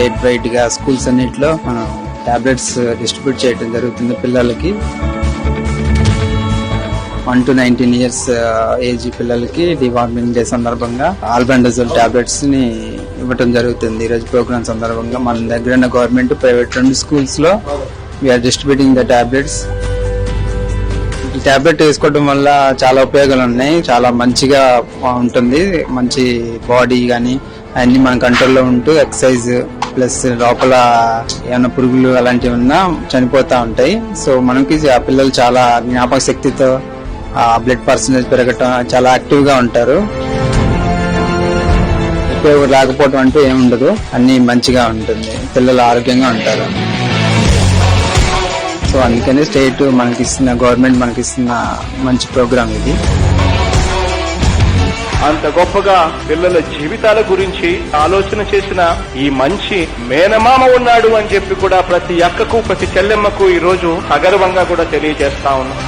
State వైడ్గా schools అన్నిటిలో మనం టాబ్లెట్స్ డిస్ట్రిబ్యూట్ చేయడం జరుగుతుంది పిల్లలకి. One to nineteen years age పిల్లలకి డివార్మింగ్ డే సందర్భంగా ఆల్బండజోల్ టాబ్లెట్స్ని ఇవ్వటం జరుగుతుంది. ఈరోజు రోజు ప్రోగ్రామ్ సందర్భంగా మన దగ్గర ఉన్న గవర్నమెంట్ ప్రైవేట్ రెండు స్కూల్స్లో వీఆర్ డిస్ట్రిబ్యూటింగ్ ద టాబ్లెట్స్ ఈ టాబ్లెట్ వేసుకోవడం వల్ల చాలా ఉపయోగాలు ఉన్నాయి. చాలా మంచిగా ఉంటుంది. మంచి బాడీ కానీ అన్ని మన కంట్రోల్లో ఉంటూ ఎక్సర్సైజ్ ప్లస్ లోపల ఏమైనా పురుగులు అలాంటివి ఉన్నా చనిపోతూ ఉంటాయి. సో మనకి ఆ పిల్లలు చాలా జ్ఞాపక శక్తితో ఆ బ్లడ్ పర్సంటేజ్ పెరగటం చాలా యాక్టివ్గా ఉంటారు. ఉపయోగం లేకపోవడం అంటూ ఏముండదు అన్ని మంచిగా ఉంటుంది. పిల్లలు ఆరోగ్యంగా ఉంటారు. సో అందుకని స్టేట్ మనకి ఇస్తున్న గవర్నమెంట్ మనకి ఇస్తున్న మంచి ప్రోగ్రామ్ ఇది. అంత గొప్పగా పిల్లల జీవితాల గురించి ఆలోచన చేసిన ఈ మంచి మేనమామ ఉన్నాడు అని చెప్పి కూడా ప్రతి అక్కకు ప్రతి చెల్లెమ్మకు ఈ రోజు అగర్వంగా కూడా తెలియజేస్తా ఉన్నాం.